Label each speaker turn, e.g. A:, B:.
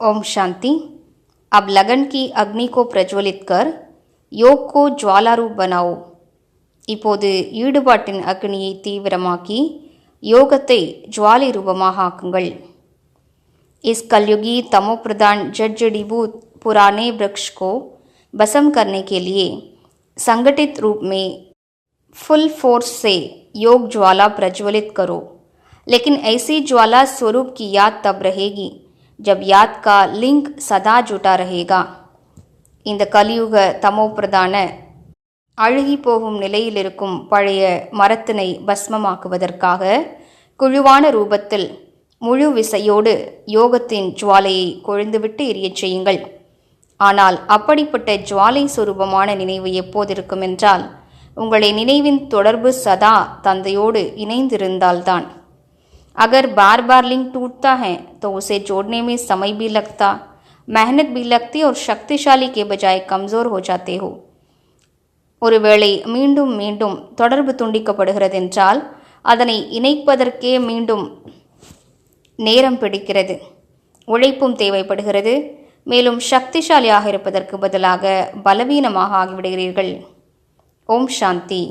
A: ओम शांति अब लगन की अग्नि को प्रज्वलित कर योग को ज्वाला रूप बनाओ இப்போது ஈடுபாட்டின் அக்னியை தீவிரமாக்கி யோகத்தை ஜுவாலை ரூபமாக ஆக்குங்கள் इस कलयुगी तमो प्रधान जड़जड़ीभूत पुराने वृक्ष को भस्म करने के लिए संगठित रूप में फुल फोर्स से योग ज्वाला प्रज्वलित करो लेकिन ऐसी ज्वाला स्वरूप की याद तब रहेगी जब याद का लिंक सदा जुटा रहेगा இந்த கலியுக தமோ பிரதான அழுகி போகும் நிலையில் இருக்கும் பழைய மரத்தினை பஸ்மமாக்குவதற்காக குழுவான ரூபத்தில் முழு விசையோடு யோகத்தின் ஜுவாலையை கொழுந்துவிட்டு எரியச் செய்யுங்கள் ஆனால் அப்படிப்பட்ட ஜுவாலை சுரூபமான நினைவு எப்போதிருக்கும் என்றால் உங்களை நினைவின் தொடர்பு சதா தந்தையோடு இணைந்திருந்தால்தான் अगर बार बार लिंक टूटता है तो उसे जोड़ने में समय भी लगता मेहनत भी लगती और शक्तिशाली के बजाय कमज़ोर हो जाते हो ஒருவேளை மீண்டும் மீண்டும் தொடர்பு துண்டிக்கப்படுகிறதென்றால் அதனை இணைப்பதற்கே மீண்டும் நேரம் பிடிக்கிறது உழைப்பும் தேவைப்படுகிறது மேலும் சக்திசாலியாக இருப்பதற்கு பதிலாக பலவீனமாக ஆகிவிடுகிறீர்கள் ஓம் சாந்தி